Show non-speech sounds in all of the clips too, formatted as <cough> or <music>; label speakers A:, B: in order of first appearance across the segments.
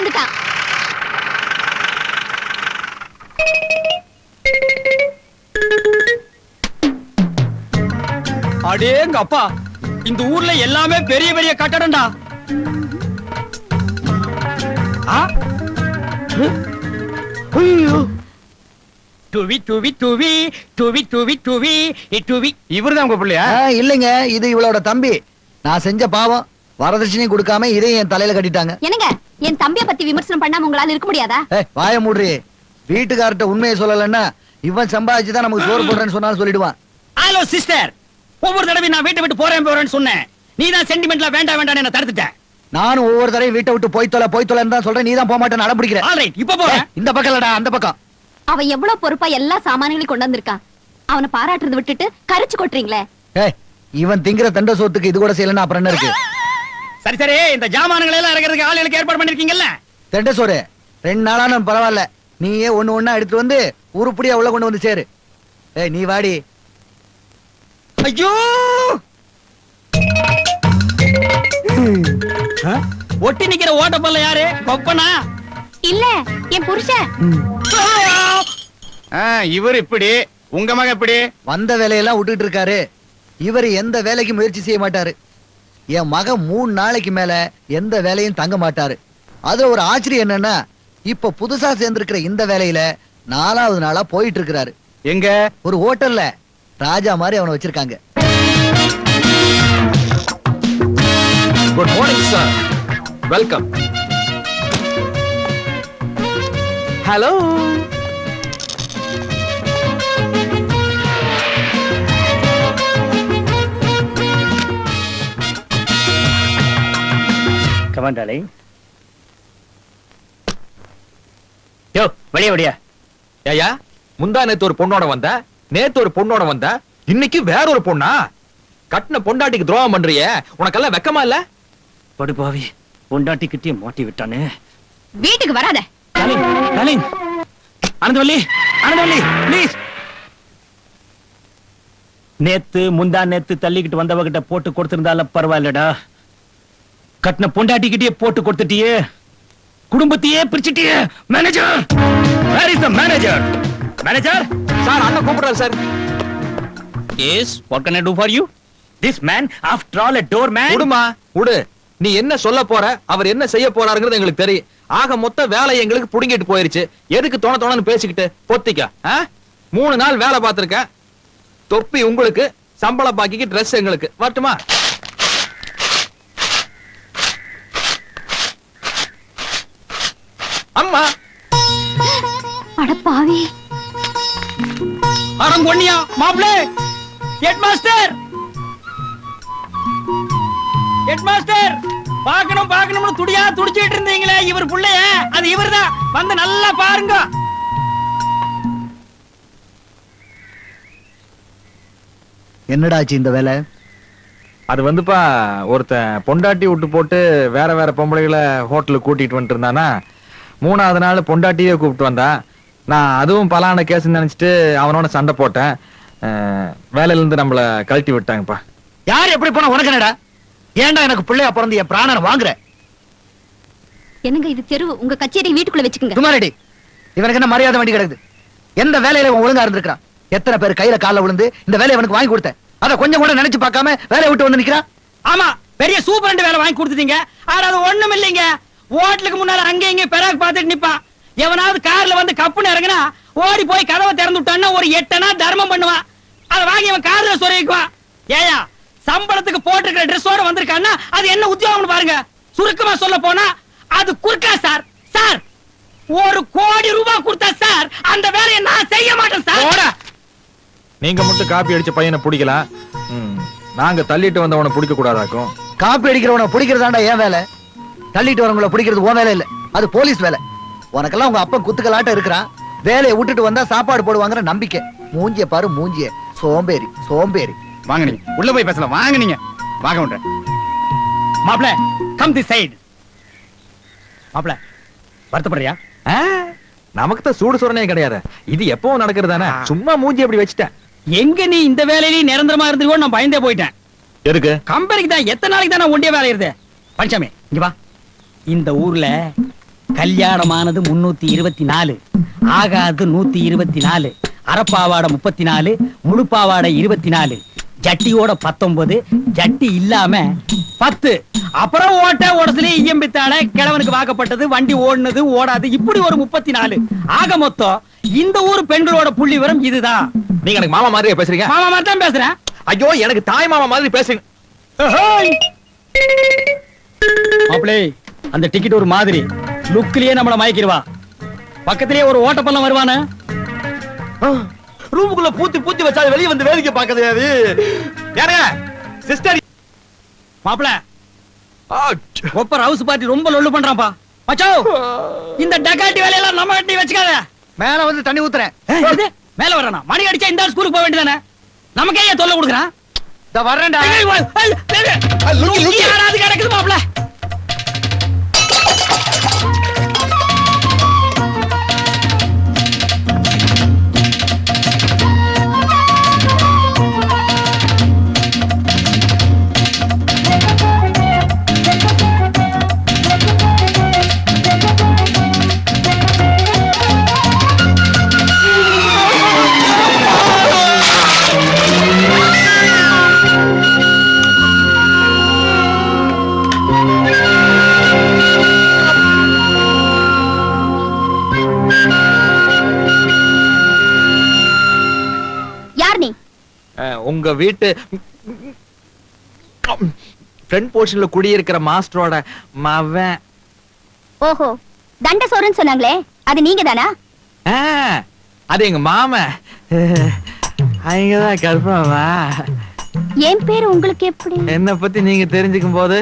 A: வந்துட்டான்.
B: அடேங்க அப்பா இந்த ஊர்ல எல்லாமே பெரிய பெரிய கட்டடம்டா. ஆ? ஐயோ. டுவி டுவி டுவி டுவி டுவி டுவி இ டுவி. இவர்தான் உங்க பிள்ளையா?
C: இல்லைங்க இது இவளோட தம்பி. நான் செஞ்ச பாவம். வரதட்சணை கொடுக்காம இதையும் என் தலையில கட்டிட்டாங்க.
A: என்னங்க? என் தம்பிய பத்தி விமர்சனம் பண்ணாம உங்களால இருக்க முடியாதா?
C: ஏய் வாய மூடுறி. வீட்டுக்கார்ட்ட உண்மையை சொல்லலைன்னா இவன் சம்பாதிச்சு தான் நமக்கு சோறு போடுறேன்னு சொன்னாலும் சொல்லிடுவான்.
B: ஹலோ சிஸ்டர் ஒவ்வொரு தடவை நான் வீட்டை விட்டு போறேன் போறேன்னு சொன்னேன். நீ தான் சென்டிமெண்ட்ல வேண்டாம் வேண்டாம் என்ன தடுத்துட்ட
C: நானும் ஒவ்வொரு தடவையும் வீட்டை விட்டு போய் தொலை போய் தொலைன்னு தான் சொல்றேன். நீ தான் போக மாட்டேன் அடம் பிடிக்கிற
B: ஆல்ரைட் இப்ப போறேன்.
C: இந்த பக்கம் இல்லடா அந்த பக்கம்.
A: அவன் எவ்வளவு பொறுப்பா எல்லா சாமான்களையும் கொண்டு வந்திருக்கான். அவனை பாராட்டுறதை விட்டுட்டு கரிச்சு கொட்டுறீங்களே.
C: ஏய் இவன் திங்கிற தண்ட சோத்துக்கு இது கூட செய்யலன்னா அப்புறம் என்ன இருக்கு?
B: சரி சரி இந்த ஜாமான்களை எல்லாம் இறக்கிறதுக்கு ஆளுகளுக்கு ஏற்பாடு பண்ணிருக்கீங்கல்ல?
C: தெண்ட சோறு. ரெண்டு நாளான பரவாயில்ல. நீயே ஒண்ணு ஒண்ணா எடுத்து வந்து உருப்படியா உள்ள கொண்டு வந்து சேரு. ஏய் நீ வாடி.
B: ஐயோ? ஒட்டி நிக்கிற ஓட்டப்பல்ல யாரு? கொப்பனா?
A: இல்ல என் புருஷன்.
B: இவர் இப்படி. உங்க மக இப்படி.
C: வந்த வேலையெல்லாம் விட்டுட்டு இருக்காரு. இவர் எந்த வேலைக்கு முயற்சி செய்ய மாட்டாரு. என் மகன் மூணு நாளைக்கு மேல எந்த வேலையும் தங்க மாட்டாரு. அதுல ஒரு ஆச்சரியம் என்னன்னா இப்ப புதுசா சேர்ந்திருக்கிற இந்த வேலையில நாலாவது நாளா போயிட்டு இருக்கிறாரு
B: எங்க?
C: ஒரு ஹோட்டல்ல. ராஜா மாதிரி அவனை வச்சிருக்காங்க.
D: Good morning sir welcome hello
B: கமாண்டாளி யோ வழியா வழியா
D: ஏயா முந்தா நேத்து ஒரு பொண்ணோட வந்த நேத்து ஒரு பொண்ணோட வந்த இன்னைக்கு வேற ஒரு பொண்ணா? கட்டின பொண்டாட்டிக்கு துரோகம் பண்றியே உனக்கெல்லாம் வெக்கமா இல்ல?
B: படுபாவி பொண்டாட்டி கிட்டே மாட்டி விட்டானே.
A: வீட்டுக்கு வராத.
B: Darling darling Anandavalli Anandavalli please நேத்து முந்தா நேத்து தள்ளிக்கிட்டு வந்தவகிட்ட போட்டு கொடுத்திருந்தால பரவாயில்லடா. கட்டின பொண்டாட்டிக்கிட்டே போட்டு கொடுத்துட்டியே. குடும்பத்தையே பிரிச்சிட்டியே. Manager where is the manager manager
D: sir அண்ணன் கூப்பிடுறாரு sir
B: yes what can I do for you this man after all a door man
D: விடுமா விடு நீ என்ன சொல்ல போற அவர் என்ன செய்ய போறாருங்கிறது எங்களுக்கு தெரியும். ஆக மொத்த வேலை எங்களுக்கு புடுங்கிட்டு போயிருச்சு. எதுக்கு தோண தோணன்னு பேசிக்கிட்டு பொத்திக்க? மூணு நாள் வேலை பார்த்திருக்க தொப்பி உங்களுக்கு சம்பள பாக்கிக்கு Dress எங்களுக்கு. வரட்டுமா? அம்மா.
A: அட பாவி.
B: அரங்கொன்னியா மாப்ளே ஹெட் மாஸ்டர் ஹெட் மாஸ்டர் பார்க்கணும் பார்க்கணும்னு துடியா துடிச்சிட்டு இருந்தீங்களே இவர் புள்ளைய. அது இவர்தான். வந்து நல்லா பாருங்க.
C: என்னடாச்சு இந்த வேலை?
D: அது வந்துப்பா ஒருத்தன் பொண்டாட்டி விட்டு போட்டு வேற வேற பொம்பளைகளை ஹோட்டலுக்கு கூட்டிட்டு வந்துட்டு இருந்தானா? மூணாவது நாள் பொண்டாட்டியே கூப்பிட்டு வந்தான் நான் அதுவும் பலான கேஸ் நினைச்சிட்டு அவனோட சண்டை போட்டேன். வேலையில இருந்து நம்மள கழட்டி விட்டாங்கப்பா.
C: யார் எப்படி போனா உனக்கு என்னடா? ஏன்டா எனக்கு பிள்ளையா பிறந்து என் பிராணனை வாங்குற?
A: என்னங்க இது தெரு உங்க கச்சேரி வீட்டுக்குள்ள வச்சுக்கோங்க.
C: சுமாரடி இவனுக்கு என்ன மரியாதை வேண்டி கிடக்குது? எந்த வேலையில இவன் ஒழுங்கா இருந்திருக்கான் எத்தனை பேர் கையில கால்ல விழுந்து இந்த வேலையை இவனுக்கு வாங்கி கொடுத்தேன்? அத கொஞ்சம் கூட நினைச்சு பார்க்காம வேலையை விட்டு வந்து நிக்கிறான்?
B: ஆமா பெரிய சூப்பரண்ட் வேலை வாங்கி கொடுத்துட்டீங்க. ஆனா அது ஒண்ணும் இல்லைங்க ஹோட்டலுக்கு முன்னால அங்க இங்க பெராக் பார்த்துட்டு நிப்பான். எவனாவது கார்ல வந்து கப்புன்னு இறங்குனா ஓடி போய் கதவை திறந்து விட்டான்னா ஒரு எட்டனா தர்மம் பண்ணுவான். அதை வாங்கி அவன் கார்ல சொருகிக்குவான் ஏயா சம்பளத்துக்கு போட்டிருக்கிற ட்ரெஸ்ஸோட வந்திருக்கான்னா அது என்ன உத்தியோகம்னு பாருங்க. சுருக்கமா சொல்ல போனா அது குறுக்கா சார். சார் ஒரு கோடி ரூபாய் கொடுத்தா சார் அந்த வேலையை நான் செய்ய மாட்டேன் சார்.
D: நீங்க மட்டும் காப்பி அடிச்ச பையனை பிடிக்கலாம் ம், நாங்க தள்ளிட்டு வந்தவனை பிடிக்க கூடாதாக்கும்
C: காப்பி அடிக்கிறவனை பிடிக்கிறதாண்டா ஏன் வேலை? தள்ளிட்டு வரவங்கள பிடிக்கிறது உன் வேலை இல்ல. அது போலீஸ் வேலை. உனக்கெல்லாம் உங்க அப்பன் குத்துக்கலாட்ட இருக்கிறான் வேலையை விட்டுட்டு வந்தா சாப்பாடு போடுவாங்கிற நம்பிக்கை. மூஞ்சிய பாரு மூஞ்சிய. சோம்பேறி சோம்பேறி.
E: வாங்க நீங்க. உள்ள போய் பேசலாம். வாங்க நீங்க. வாங்க விடுறேன்
B: மாப்ள கம் தி சைடு மாப்ள வருத்தப்படுறியா?
D: நமக்கு தான் சூடு சுரணே கிடையாது. இது எப்பவும் நடக்கிறது தானே சும்மா மூஞ்சி அப்படி வச்சுட்டேன்.
B: எங்க நீ இந்த வேலையில நிரந்தரமா இருந்துக்கோ நான் பயந்தே போயிட்டேன்.
D: எதுக்கு?
B: கம்பெனிக்கு தான் எத்தனை நாளைக்கு தான் நான் ஒண்டிய வேலை இருது பழனிசாமி இங்க வா. இந்த ஊர்ல கல்யாணமானது முன்னூத்தி இருபத்தி நாலு ஆகாது நூத்தி இருபத்தி நாலு அரைப்பாவாடை முப்பத்தி நாலு முழுப்பாவாடை இருபத்தி நாலு ஜட்டியோட பத்தொன்பது ஜட்டி இல்லாம பத்து. அப்புறம் ஓட்ட உடசுல இயம்பித்தால கிழவனுக்கு வாக்கப்பட்டது வண்டி ஓடுனது ஓடாது இப்படி ஒரு முப்பத்தி நாலு. ஆக மொத்தம் இந்த ஊர் பெண்களோட புள்ளி விவரம் இதுதான்.
D: நீங்க எனக்கு மாமா மாதிரியே பேசுறீங்க?
B: மாமா மாதிரி தான் பேசுறேன்.
D: ஐயோ எனக்கு தாய் மாமா மாதிரி பேசுறீங்க.
B: மாப்பிளே அந்த டிக்கெட் ஒரு மாதிரி லுக்லயே நம்மள மயக்கிடுவா பக்கத்திலேயே ஒரு ஓட்டப்பள்ளம் வருவானே
D: ரூமுக்குள்ள பூத்தி பூத்தி வச்சா வெளிய வந்து வேடிக்கை பாக்குது அது யாருங்க சிஸ்டர்
B: மாப்பிள ஒப்பர் ஹவுஸ் பார்ட்டி ரொம்ப லொல்லு பண்றான்ப்பா மச்சோ இந்த டக்காட்டி வேலையெல்லாம் நம்ம கட்டி வச்சுக்காத
C: மேல வந்து தண்ணி ஊத்துறேன்
B: மேல வரானா மணி அடிச்சா இந்த ஸ்கூலுக்கு போக வேண்டியதானே நமக்கே ஏன் தொல்லை கொடுக்குறான்
C: இந்த வர்றேன்டா
B: யாராவது கிடக்குது மாப்பிள
D: உங்க வீட்டு ஃப்ரண்ட் போர்ஷன்ல குடியிருக்கிற மாஸ்டரோட மவன்.
A: ஓஹோ தண்ட சோறுன்னு சொன்னாங்களே அது நீங்க தானா
D: அது எங்க மாமன். அங்கதான் கருப்பாவா
A: என் பேர் உங்களுக்கு எப்படி?
D: என்ன பத்தி நீங்க தெரிஞ்சுக்கும் போது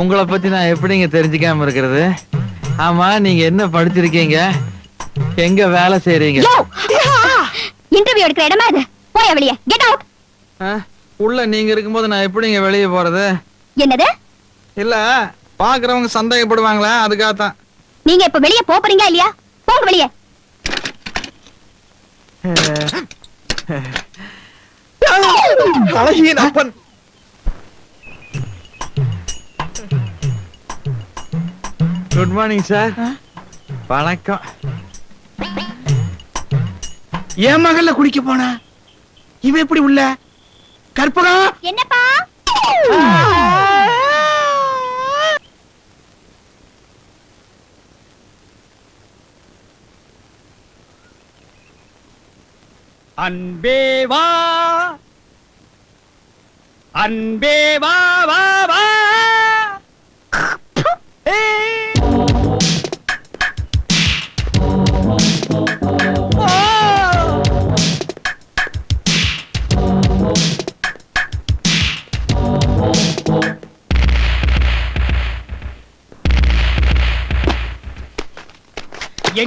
D: உங்களை பத்தி நான் எப்படிங்க தெரிஞ்சுக்காம இருக்கிறது? ஆமா நீங்க என்ன படிச்சிருக்கீங்க? எங்க வேலை செய்றீங்க?
A: யோ! இன்டர்வியூ எடுக்கிற இடமா இது போய் வெளியே கெட் அவுட்
D: ஆ, உள்ள நீங்க இருக்கும்போது நான் எப்படிங்க வெளியே போறது?
A: என்னது?
D: இல்ல பாக்குறவங்க சந்தேகப்படுவாங்களா அதுக்காகத்தான்.
A: நீங்க இப்ப வெளியே போறீங்களா இல்லையா? போங்க வெளியே.
D: அழகிய அப்பன். குட் மார்னிங் சார் வணக்கம்.
E: என் மகள்ல குளிக்க போனா? இவ எப்படி உள்ள? கற்பகம்
A: என்னப்பா?
B: அன்பே வா. அன்பே வா வா வா.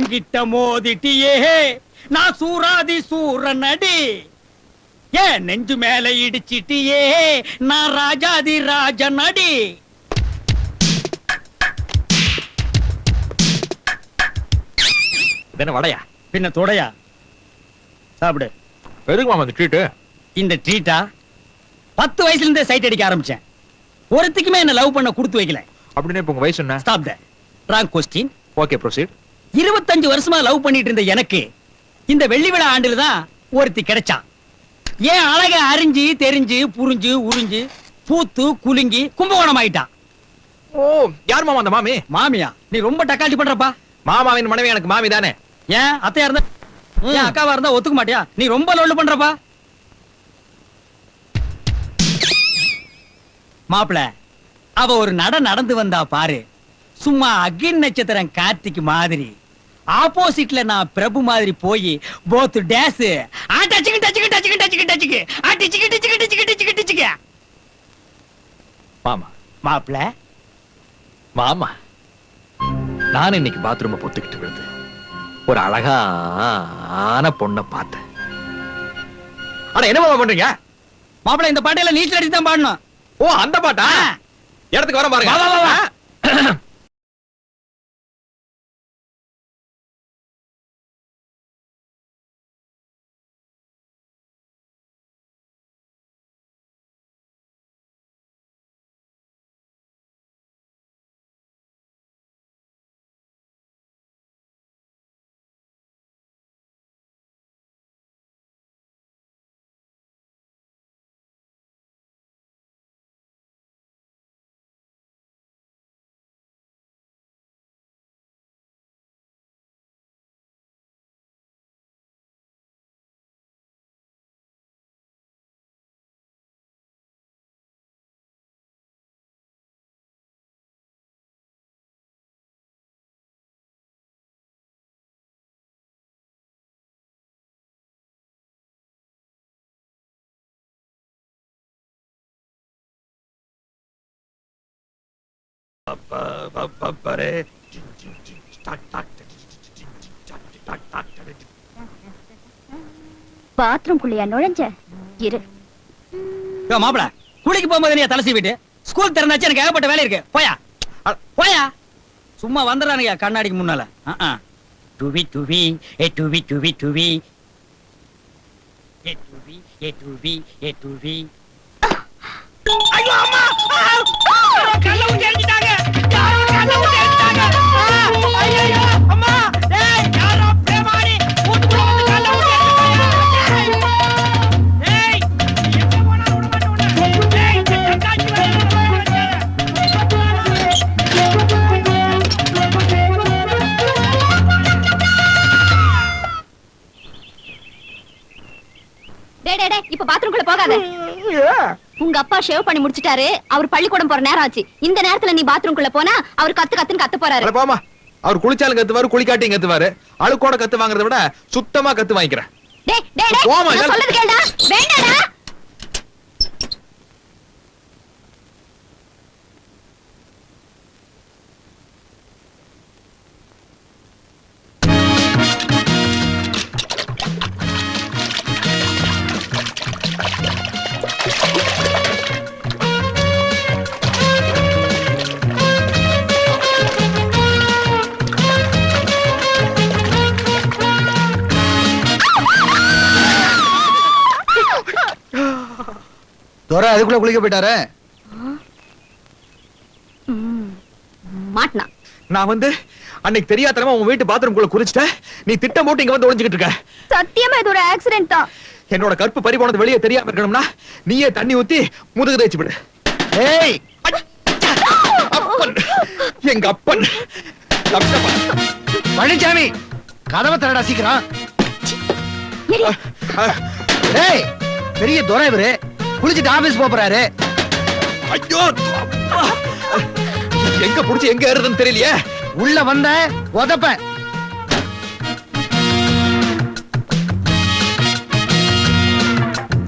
B: எங்கிட்ட மோதிட்டியே. நான் சூராதி சூரனடி. ஏன் நெஞ்சு மேல இடிச்சிட்டியே. நான் ராஜாதி ராஜனடி.
D: வடையா?
B: பின்ன தொடையா? சாப்பிடு.
D: எதுக்கு மாமா இந்த ட்ரீட்டு
B: இந்த ட்ரீட்டா பத்து வயசுல இருந்தே சைட் அடிக்க ஆரம்பிச்சேன். ஒருத்திக்குமே என்ன லவ் பண்ண கொடுத்து வைக்கல.
D: அப்படின்னு இப்ப உங்க வயசு என்ன?
B: Stop the wrong question
D: okay proceed
B: இருபத்தஞ்சு வருஷமா லவ் பண்ணிட்டு இருந்த எனக்கு இந்த வெள்ளி விழா ஆண்டுல தான் ஒருத்தி கிடைச்சான். ஏன் அழக அறிஞ்சு தெரிஞ்சு புரிஞ்சு உறிஞ்சு பூத்து குலுங்கி கும்பகோணம் ஆயிட்டான்
D: ஓ யார் மாமா அந்த மாமி?
B: மாமியா நீ ரொம்ப டக்காட்டி பண்றப்பா.
D: மாமாவின் மனைவி எனக்கு மாமி தானே.
B: ஏன் அத்தையா இருந்தா? ஏன் அக்காவா இருந்தா ஒத்துக்க மாட்டியா? நீ ரொம்ப லொல்லு பண்றப்பா. மாப்பிள அவ ஒரு நட நடந்து வந்தா பாரு. சும்மா அகின் நட்சத்திரம் கார்த்திக் மாதிரி. ஆப்போசிட்ல நான் பிரபு மாதிரி போய் போத் டேஸ் ஆ டச்சுக்கு டச்சுக்கு டச்சுக்கு டச்சுக்கு டச்சுக்கு. ஆ டிச்சுக்கு டிச்சுக்கு டிச்சுக்கு டிச்சுக்கு டிச்சுக்கு.
D: மாமா.
B: மாப்பிள.
D: மாமா. நான் இன்னைக்கு பாத்ரூம் பொத்துக்கிட்டு விழுது ஒரு அழகான பொண்ணை பார்த்தேன். ஆனா என்ன மாமா பண்றீங்க?
B: மாப்பிள இந்த பாட்டையில நீச்சல் அடிச்சு தான் பாடணும்.
D: ஓ அந்த பாட்டா. இடத்துக்கு வர. பாருங்க.
A: பாத்ரூம் குள்ளையா நுழைஞ்ச இரு
B: மாப்பிள குளிக்கு போகும்போது நீ தலை சீவிட்டு ஸ்கூல் திறந்தாச்சு எனக்கு ஏகப்பட்ட வேலை இருக்கு போயா போயா சும்மா வந்துடுறானுங்க கண்ணாடிக்கு முன்னால அஹ், அஹ். ஏ டுவி டுவி டுவி ஏ டுவி ஏ டுவி ஏ டுவி ஐயோ அம்மா ஆ! கல்ல ஊத்தி
A: அப்பா ஷேவ் பண்ணி முடிச்சிட்டாரு. அவர் பள்ளிக்கூடம் போற நேரம் ஆச்சு. இந்த நேரத்துல நீ பாத்ரூம் குள்ள போனா அவர் கத்து கத்துன்னு கத்த போறாரு.
D: போமா அவர் குளிச்சாலும் கத்துவாரு குளிக்காட்டியும் கத்துவாரு. அழுக்கோட கத்து வாங்குறத விட சுத்தமா கத்து வாங்கிக்கிறேன்.
C: துரை அதுக்குள்ள குளிக்க போயிட்டாரு.
A: மாட்டினா.
D: நான் வந்து அன்னைக்கு தெரியாதனமா உன் வீட்டு பாத்ரூம் குள்ள குளிச்சிட்டேன். நீ திட்டம் போட்டு இங்க வந்து ஒளிஞ்சுக்கிட்டு இருக்க.
A: சத்தியமா இது ஒரு ஆக்சிடென்ட் தான்.
D: என்னோட கற்பு பறி போனது வெளியே தெரியாம இருக்கணும்னா நீயே தண்ணி ஊத்தி முதுகு தேய்ச்சி விடு.
C: ஏய்!
D: அப்பன்! எங்க அப்பன்.
C: பழனிசாமி கதவை திறடா சீக்கிரம். ஏய்! பெரிய துரை இவரு. குளிச்சுட்டு ஆபீஸ் போறாரு.
D: ஐயோ. எங்க புடிச்சு எங்க ஏறுதுன்னு தெரியலையே?
C: உள்ள வந்த உதப்பேன்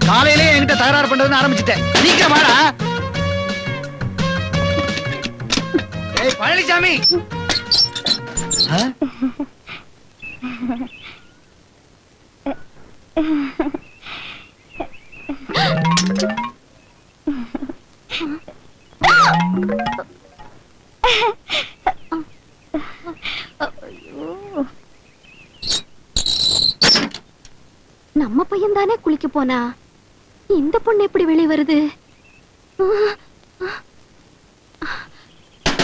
C: காலையிலே என்கிட்ட தகராறு பண்றதுன்னு ஆரம்பிச்சிட்டேன். சீக்கிரம் வாடா. ஏய் பழனிசாமி ஆ? <laughs>
A: நம்ம பையன் தானே குளிக்க போனா? இந்த பொண்ணு எப்படி வெளிய வருது?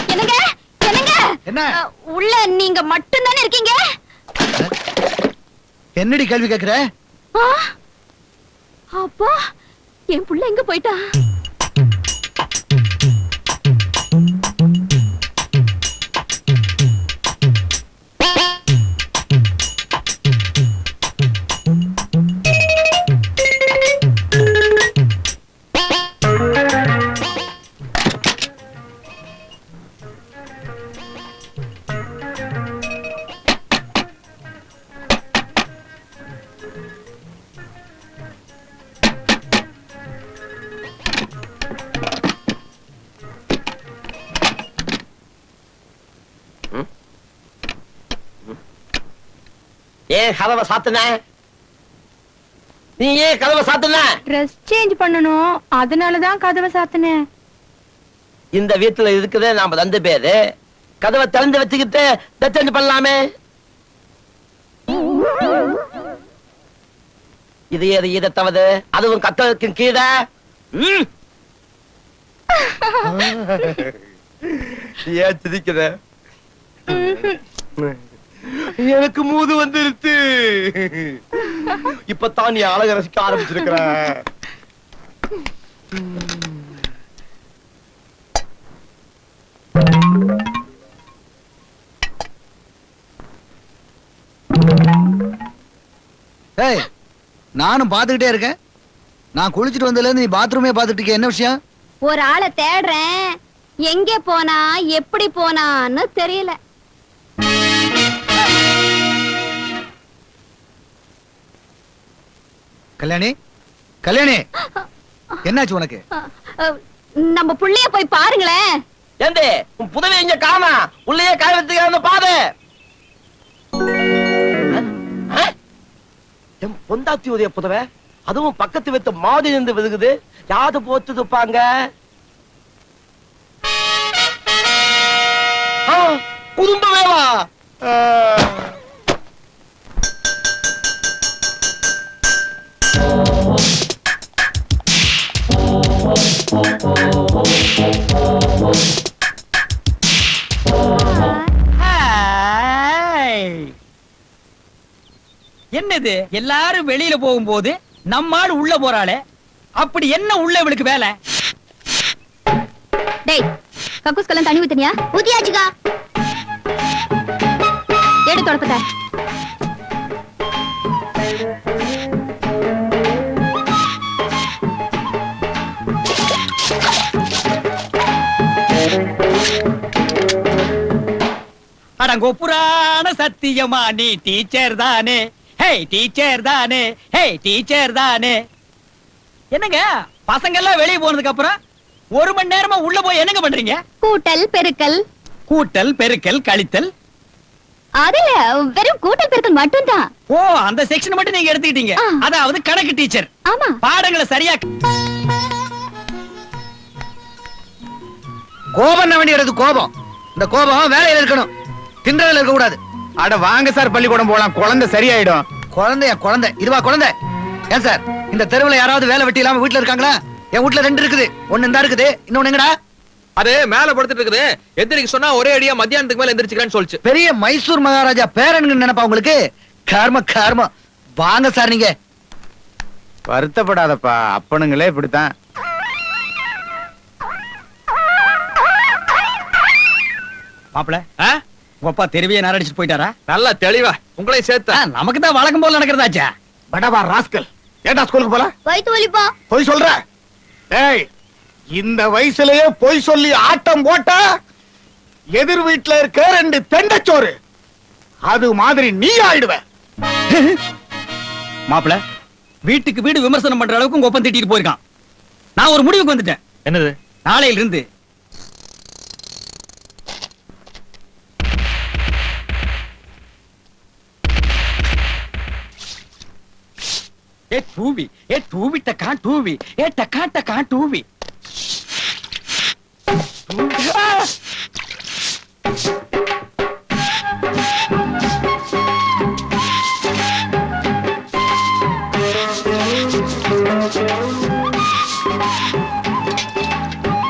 A: என்னங்க? என்னங்க?
C: என்ன?
A: அஹ், உள்ள நீங்க மட்டும் தானே இருக்கீங்க?
C: என்னடி கேள்வி கேக்குற?
A: அப்பா என் புள்ள எங்க போயிட்டா?
F: ஏன் கதவை சாத்துன? நீ ஏன் கதவை சாத்துன?
G: ட்ரெஸ் சேஞ்ச் பண்ணணும். அதனால தான் கதவை சாத்தினேன்
F: இந்த வீட்டுல இருக்குதே நாம ரெண்டு பேரு. கதவை திறந்து வச்சுக்கிட்டு டச் பண்ணலாமே. இது ஏது ஈர தவது அதுவும் கத்தவுக்கு கீழே? ம். <laughs> ஏன் சிரிக்கிற? எனக்கு மூது வந்துருச்சு இப்பதான் நீ அழக ரசிக்க ஆரம்பிச்சிருக்கிற.
C: ஏய் நானும் பாத்துக்கிட்டே இருக்கேன். நான் குளிச்சுட்டு வந்ததுல இருந்து நீ பாத்ரூமே பாத்துட்டு இருக்க என்ன விஷயம்?
A: ஒரு ஆளை தேடுறேன். எங்க போனா எப்படி போனான்னு தெரியல.
C: கல்யாணி? கல்யாணி! என்னாச்சு உனக்கு?
A: நம்ம புள்ளைய போய் பாருங்களேன்.
F: ஏந்தே உன் புதவி இங்க காணா. உள்ளேயே காய வச்சுக்க பாரு ஆ? ஆ? என் பொந்தாத்தி உதய புதவை அதுவும் பக்கத்து வைத்த மாதிரி இருந்து விழுகுது. யாது போத்து துப்பாங்க? ஆ, குடும்பமேவா
B: என்னது? எல்லாரும் வெளியில போகும்போது நம்மால் உள்ள போறாளே? அப்படி என்ன உள்ள இவளுக்கு வேலை?
A: டேய் கக்கூஸ்கெல்லாம் தண்ணி ஊத்துனியா? ஊத்தியாச்சுக்கா. எடு
B: அடங்கோ புராண சத்தியமா நீ டீச்சர் தானே. ஹே டீச்சர் தானே. ஹே டீச்சர் தானே. என்னங்க? பசங்க எல்லாம் வெளிய போனதுக்கு அப்புறம் ஒரு மணி நேரமா உள்ள போய் என்னங்க பண்றீங்க?
A: கூட்டல் பெருக்கல்.
B: கூட்டல் பெருக்கல் கழித்தல்.
A: அதுல வெறும் கூட்டல் பெருக்கல் மட்டும்தான்.
B: ஓ அந்த செக்ஷன் மட்டும் நீங்க எடுத்துக்கிட்டீங்க. அதாவது கணக்கு டீச்சர்
A: ஆமா.
B: பாடங்களை சரியா
C: கோபம் வேண்டியது கோபம். இந்த கோபம் வேலையில இருக்கணும். கிண்டல இருக்க கூடாது.
D: அட வாங்க சார் பள்ளிக்கூடம் போலாம். குழந்தை சரியாயிடும்.
C: குழந்தைய குழந்தை? இதுவா குழந்தை? ஏன் சார் இந்த தெருவுல யாராவது வேலை வெட்டி இல்லாம வீட்டுல இருக்காங்களா? என் வீட்டுல ரெண்டு இருக்குது. ஒண்ணு இந்த இருக்குது இன்னொன்னு எங்கடா?
H: அது மேல படுத்துட்டு இருக்குது. எந்திரிக்க சொன்னா ஒரே அடியா மத்தியானத்துக்கு மேல எந்திரிச்சுக்கிறேன்னு சொல்லுச்சு.
C: பெரிய மைசூர் மகாராஜா பேரனுங்க நினைப்பா உங்களுக்கு? கர்ம கர்மம். வாங்க சார் நீங்க.
D: வருத்தப்படாதப்பா அப்பனுங்களே இப்படித்தான்.
B: மாப்பிள
H: ஆ?
B: உங்க அப்பா தெருவியே நாரடிச்சிட்டு போயிட்டாரா?
H: நல்லா தெளிவா. உங்களையும் சேர்த்தா.
B: நமக்கு தான் வழக்கம் போல நடக்கிறதாச்சா
E: படவா ராஸ்கல். ஏண்டா ஸ்கூலுக்கு போல?
A: வயிற்று வலிப்பா.
E: பொய் சொல்ற. ஏய் இந்த வயசுலயே பொய் சொல்லி ஆட்டம் போட்டா எதிர் வீட்டுல இருக்க ரெண்டு தெண்டச்சோறு அது மாதிரி நீ ஆயிடுவ. <laughs>
B: மாப்பிள வீட்டுக்கு வீடு விமர்சனம் பண்ற அளவுக்கு உங்க ஒப்பம் திட்டிட்டு போயிருக்கான். நான் ஒரு முடிவுக்கு வந்துட்டேன்.
D: என்னது?
B: நாளையில இருந்து டூவி ஏ டூவி டக்கா டூவி ஏ டக்கா டக்கா டூவி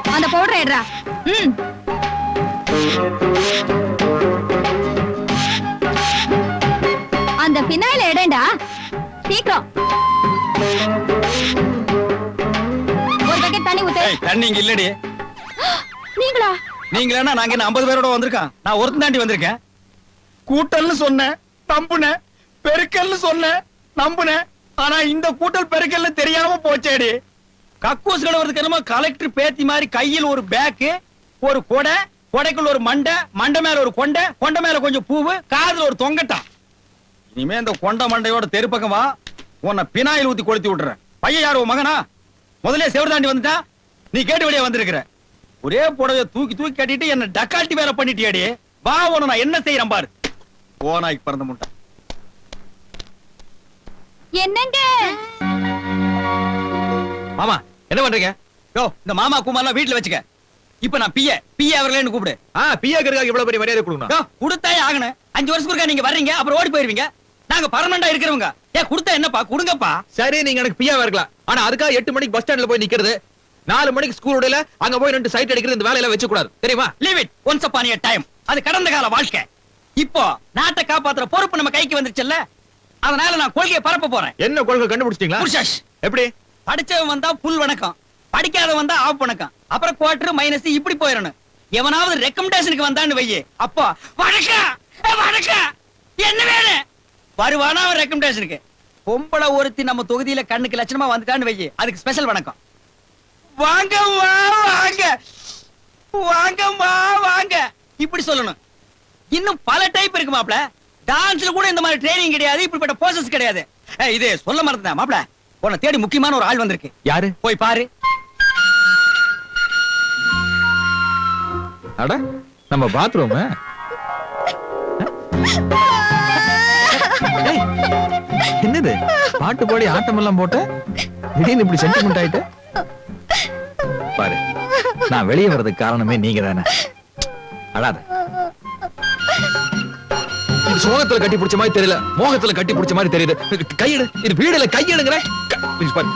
A: அந்த பவுடர் எடுறா. ம். அந்த பின்னாயில எடேண்டா சீக்கிரம். தண்ணி
B: இங்க இல்லடி.
A: நீங்களா?
B: நீங்களா நாங்க என்ன 50 பேரோட வந்திருக்கோம்? நான் ஒருத்தன் தாண்டி வந்திருக்கேன். கூட்டல்னு சொன்னேன் நம்புனேன் பெருக்கல்னு சொன்னேன் நம்புனேன். ஆனா இந்த கூட்டல் பெருக்கல்னு தெரியாம போச்சேடி. கக்கூஸ் கலவரத்துக்கு என்னமோ கலெக்டர் பேத்தி மாதிரி கையில் ஒரு பேக்கு ஒரு கொடை கொடைக்குள்ள ஒரு மண்டை மண்டை மேல ஒரு கொண்டை கொண்டை மேல கொஞ்சம் பூவு காதுல ஒரு தொங்கட்டான் இனிமே இந்த கொண்ட மண்டையோட தெருப்பக்கம் வா. உன்னை பினாயில் ஊத்தி கொளுத்தி விட்டுறேன். பையன் யாரு உன் மகனா? முதல்ல செவர் தாண்டி வந்துட்டா? நீ கேட்டு வெளியே வந்திருக்கிற. ஒரே புடவைய தூக்கி தூக்கி கட்டிட்டு என்ன டக்காட்டி வேலை பண்ணிட்டியாடி. வா உன நான் என்ன செய்யறேன் பாரு. ஓனாய்க்கு பிறந்த முட்டை.
A: என்னங்க?
H: மாமா என்ன பண்றீங்க?
B: யோ இந்த மாமா குமார்லாம் வீட்டுல வச்சுக்க. இப்ப நான் பிய பிய அவர்களேன்னு கூப்பிடு.
H: ஆ பிஏக்கருக்காக இவ்வளவு பெரிய மரியாதை கொடுக்கணும்
B: யோ கொடுத்தாயே ஆகணும். அஞ்சு வருஷத்துக்கு ஒருக்கா நீங்க வர்றீங்க அப்புறம் ஓடி போயிருவீங்க. நாங்க பர்மனண்டா இருக்கிறவங்க. ஏ கொடுத்தா என்னப்பா? கொடுங்கப்பா.
H: சரி நீங்க எனக்கு பிஏவா இருக்கலாம். ஆனா அதுக்காக எட்டு மணிக்கு பஸ் ஸ்டாண்ட்ல போய் நிக்கிறது. நாலு மணிக்கு ஸ்கூல் விடல அங்க போய் ரெண்டு சைட் அடிக்கிறது இந்த வேலையில வச்சு கூடாது தெரியுமா
B: leave it once upon time அது கடந்த கால வாழ்க்கை. இப்போ நாட்டை காப்பாத்துற பொறுப்பு நம்ம கைக்கு வந்துருச்சுல்ல? அதனால நான் கொள்கையை பரப்ப போறேன்.
H: என்ன கொள்கை கண்டுபிடிச்சிட்டீங்களா?
B: புருஷாஷ்.
H: எப்படி?
B: படிச்சவன் வந்தா புல் வணக்கம். படிக்காத வந்தா ஆஃப் வணக்கம். அப்புறம் குவார்டர் மைனஸ் இப்படி போயிடணும். எவனாவது ரெக்கமெண்டேஷனுக்கு வந்தான்னு வையே. அப்போ வணக்கம்! வணக்கம்! என்ன வேணும் வருவானா அவன் ரெக்கமெண்டேஷனுக்கு பொம்பளை ஒருத்தி நம்ம தொகுதியில கண்ணுக்கு லட்சணமா வந்துட்டான்னு வையே. அதுக்கு ஸ்பெஷல் வணக்கம். வாங்க வா வாங்க. வாங்க வா வாங்க. இப்படி சொல்லணும். இன்னும் பல டைப் இருக்கு மாப்ள டான்ஸ்ல கூட இந்த மாதிரி ட்ரைனிங் கிடையாது இப்படிப்பட்ட போசஸ் கிடையாது. இது சொல்ல மறந்தேன் மாப்ள உன்னை தேடி முக்கியமான ஒரு ஆள் வந்திருக்கு.
H: யாரு?
B: போய் பாரு.
D: அட நம்ம பாத்ரூம் என்னது? பாட்டு பாடி ஆட்டம் எல்லாம் போட்ட? திடீர்னு இப்படி சென்டிமெண்ட் ஆயிட்டு? பாரு. நான் வெளியே வர்றதுக்கு காரணமே நீங்க தானே அழாத.
H: இது சோகத்துல கட்டி பிடிச்ச மாதிரி தெரியல. மோகத்துல கட்டி பிடிச்ச மாதிரி தெரியுது. கையெடு. இது வீடுல கையெடுங்களேன் க- please பாரு.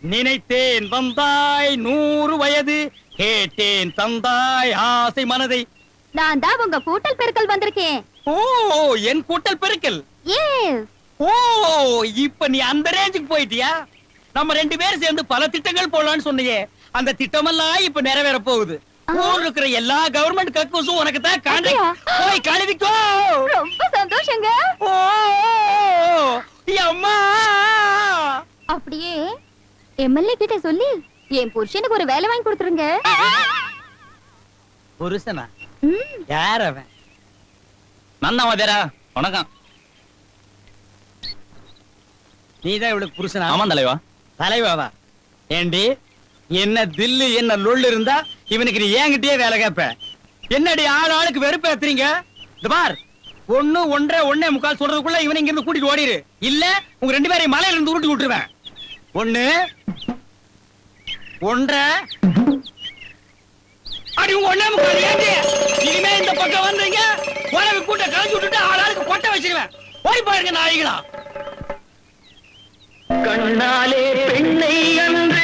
B: நினைத்தேன் வந்தாய் நூறு வயது. கேட்டேன் தந்தாய் ஆசை மனதை.
A: நான் தான் உங்க கூட்டல் பெருக்கல் வந்திருக்கேன்.
B: ஓ என் கூட்டல் பெருக்கல்.
A: எஸ்
B: ஓ இப்ப நீ அந்த ரேஞ்சுக்கு போயிட்டியா? நம்ம ரெண்டு பேரும் சேர்ந்து பல திட்டங்கள் போடலாம்னு சொன்னியே. அந்த திட்டமெல்லாம் இப்ப நிறைவேற போகுது. ஊர்ல இருக்கிற எல்லா கவர்மெண்ட் கக்கூசும் உனக்கு தான்? கான்ட்ராக்ட் போய் கழுவிக்கோ
A: ரொம்ப சந்தோஷங்க.
B: ஓ அம்மா.
A: அப்படியே எம்எல்ஏ கிட்ட சொல்லி என் புருஷனுக்கு ஒரு வேலை வாங்கி கொடுத்துருங்க.
B: புருஷனா? யார் அவன்? நன்னா வாத்தியாரா வணக்கம். நீதான் இவளுக்கு புருஷனா?
H: ஆமா தலைவா.
B: தலைவாவா? ஏண்டி என்ன தில்லு என்ன லொள்ளு இருந்தா இவனுக்கு நீ ஏங்கிட்டே வேலை கேப்ப. என்னடி ஆள் ஆளுக்கு வெறுப்பு ஏத்துறீங்க? இந்த பார் ஒண்ணு ஒன்றரை ஒன்னே முக்கால் சொல்றதுக்குள்ள இவனை இங்க இருந்து கூட்டிட்டு ஓடிரு. இல்ல உங்க ரெண்டு பேரையும் மலையில இருந்து உருட்டி விட்டுருவேன். ஒண்ணு ஒன்றரை. அடி உங்க ஒண்ணே முக்கால் ஏண்டி? இனிமே இந்த பக்கம் வந்தீங்க உறவு கூட்ட கலைஞ்சு விட்டுட்டு ஆள் ஆளுக்கு கொட்டை வச்சிருவேன். ஓடி போயிருங்க நாய்களா கண்ணாலே பெண்ணை அன்று